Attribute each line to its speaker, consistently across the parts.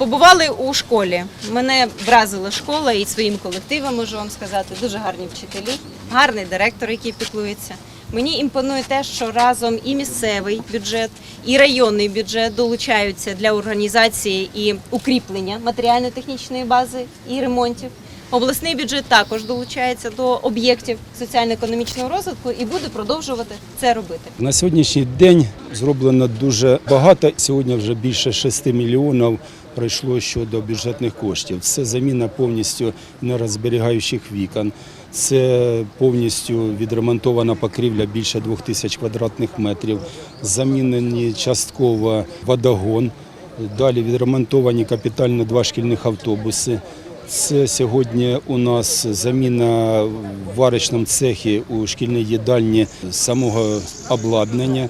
Speaker 1: Побували у школі. Мене вразила школа і своїм колективом, можу вам сказати. Дуже гарні вчителі, гарний директор, який піклується. Мені імпонує те, що разом і місцевий бюджет, і районний бюджет долучаються для організації і укріплення матеріально-технічної бази і ремонтів. Обласний бюджет також долучається до об'єктів соціально-економічного розвитку і буде продовжувати це робити.
Speaker 2: На сьогоднішній день зроблено дуже багато. Сьогодні вже більше 6 мільйонів пройшло щодо бюджетних коштів. Це заміна повністю нерозберігаючих вікон. Це повністю відремонтована покрівля більше 2 тисяч квадратних метрів, замінені частково водогон, далі відремонтовані капітально два шкільних автобуси. Це сьогодні у нас заміна в варочному цехі у шкільній їдальні самого обладнання.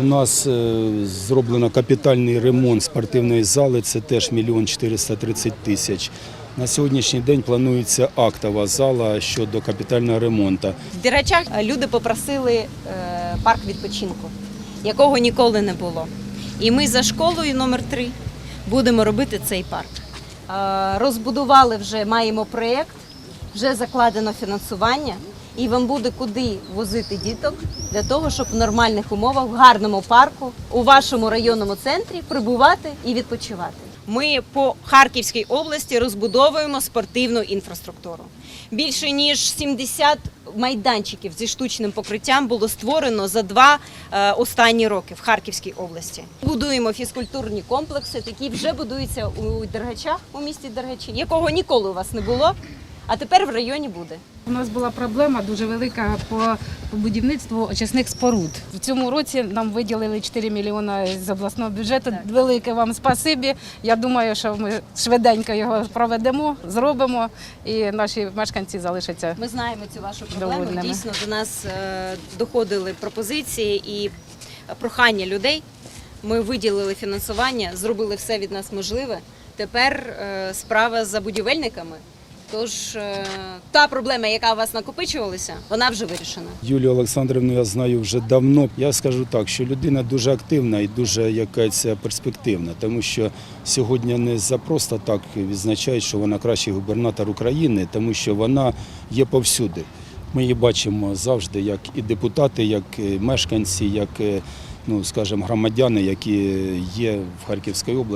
Speaker 2: У нас е, зроблено капітальний ремонт спортивної зали, це теж мільйон 430 тисяч. На сьогоднішній день планується актова зала щодо капітального ремонту.
Speaker 1: В Дирачах люди попросили е, парк відпочинку, якого ніколи не було. І ми за школою номер 3 будемо робити цей парк. Е, Розбудували вже, маємо проєкт, вже закладено фінансування, і вам буде куди возити діток для того, щоб в нормальних умовах, в гарному парку, у вашому районному центрі прибувати і відпочивати. Ми по Харківській області розбудовуємо спортивну інфраструктуру. Більше ніж 70 майданчиків зі штучним покриттям було створено за два е, останні роки в Харківській області. Будуємо фізкультурні комплекси, які вже будуються у Дергачах, у місті Дергачі, якого ніколи у вас не було, а тепер в районі буде.
Speaker 3: У нас була проблема дуже велика по, по будівництву очисних споруд. В цьому році нам виділили 4 мільйони з обласного бюджету. Велике вам спасибі. Я думаю, що ми швиденько його проведемо, зробимо, і наші мешканці залишаться.
Speaker 1: Ми знаємо цю вашу проблему.
Speaker 3: Довольними.
Speaker 1: Дійсно, до нас е, доходили пропозиції і прохання людей. Ми виділили фінансування, зробили все від нас можливе. Тепер е, справа за будівельниками. Тож е, та проблема, яка у вас накопичувалася, вона вже вирішена.
Speaker 2: Юлію Олександрівну я знаю вже давно. Я скажу так, що людина дуже активна і дуже якась перспективна, тому що сьогодні не за просто так відзначають, що вона кращий губернатор України, тому що вона є повсюди. Ми її бачимо завжди, як і депутати, як і мешканці, як, ну скажімо, громадяни, які є в Харківській області.